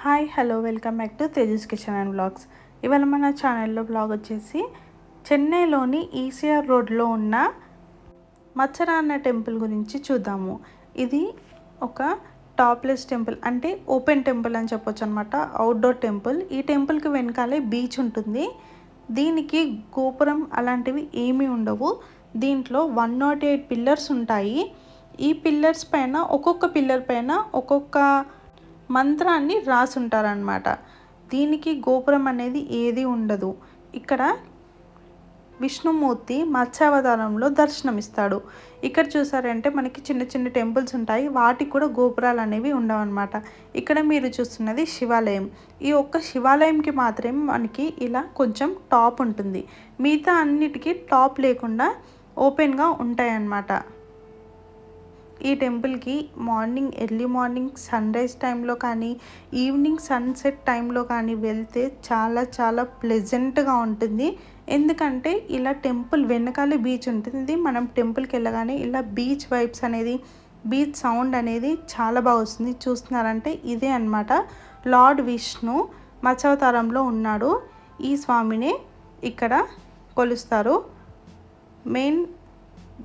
Hi hello welcome back to Tejas kitchen and blogs. ఇవాళ మన ఛానల్లో బ్లాగ్ వచ్చేసి చెన్నైలోని ఈసీఆర్ రోడ్లో ఉన్న మచ్చరాన్న టెంపుల్ గురించి చూద్దాము. ఇది ఒక టాప్లెస్ టెంపుల్ అంటే ఓపెన్ టెంపుల్ అని చెప్పొచ్చు అనమాట అవుట్డోర్ టెంపుల్. ఈ టెంపుల్కి వెనకాలే బీచ్ ఉంటుంది. దీనికి గోపురం అలాంటివి ఏమీ ఉండవు. దీంట్లో వన్ నాట్ ఎయిట్ పిల్లర్స్ ఉంటాయి. ఈ పిల్లర్స్ పైన ఒక్కొక్క పిల్లర్ పైన ఒక్కొక్క మంత్రాన్ని రాసుంటారనమాట దీనికి గోపురం అనేది ఏది ఉండదు. ఇక్కడ విష్ణుమూర్తి మత్స్యావతారంలో దర్శనమిస్తాడు. ఇక్కడ చూసారంటే మనకి చిన్న చిన్న టెంపుల్స్ ఉంటాయి. వాటికి కూడా గోపురాలు అనేవి ఉండవన్నమాట. ఇక్కడ మీరు చూస్తున్నది శివాలయం. ఈ ఒక్క శివాలయంకి మాత్రమే మనకి ఇలా కొంచెం టాప్ ఉంటుంది. మిగతా అన్నిటికీ టాప్ లేకుండా ఓపెన్గా ఉంటాయన్నమాట. ఈ టెంపుల్కి morning early morning sunrise టైంలో కానీ ఈవినింగ్ సన్సెట్ టైంలో కానీ వెళ్తే చాలా చాలా ప్లెజెంట్గా ఉంటుంది. ఎందుకంటే ఇలా టెంపుల్ వెనకాలే బీచ్ ఉంటుంది. మనం టెంపుల్కి వెళ్ళగానే ఇలా బీచ్ వైబ్స్ అనేది బీచ్ సౌండ్ అనేది చాలా బాగా వస్తుంది. చూస్తున్నారంటే ఇదే అనమాట లార్డ్ విష్ణు మత్స్యవతారంలో ఉన్నాడు. ఈ స్వామిని ఇక్కడ కొలుస్తారు. మెయిన్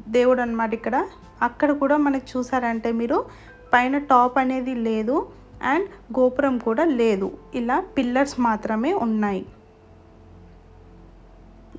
దేవుడు అనమాట ఇక్కడ. అక్కడ కూడా మనకు చూసారంటే మీరు పైన టాప్ అనేది లేదు అండ్ గోపురం కూడా లేదు. ఇలా పిల్లర్స్ మాత్రమే ఉన్నాయి.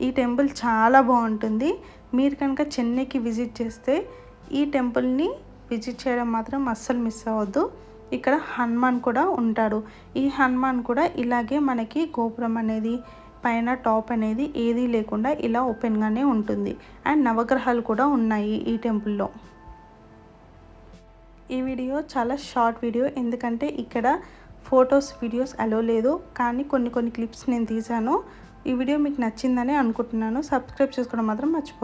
ఈ టెంపుల్ చాలా బాగుంటుంది. మీరు కనుక చెన్నైకి విజిట్ చేస్తే ఈ టెంపుల్ని విజిట్ చేయడం మాత్రం అస్సలు మిస్ అవ్వద్దు. ఇక్కడ హనుమాన్ కూడా ఉంటాడు. ఈ హనుమాన్ కూడా ఇలాగే మనకి గోపురం అనేది పైన టాప్ అనేది ఏదీ లేకుండా ఇలా ఓపెన్గానే ఉంటుంది. అండ్ నవగ్రహాలు కూడా ఉన్నాయి ఈ టెంపుల్లో. ఈ వీడియో చాలా షార్ట్ వీడియో ఎందుకంటే ఇక్కడ ఫొటోస్ వీడియోస్ అలో లేదు. కానీ కొన్ని కొన్ని క్లిప్స్ నేను తీశాను. ఈ వీడియో మీకు నచ్చిందని అనుకుంటున్నాను. సబ్స్క్రైబ్ చేసుకోవడం మాత్రం మర్చిపో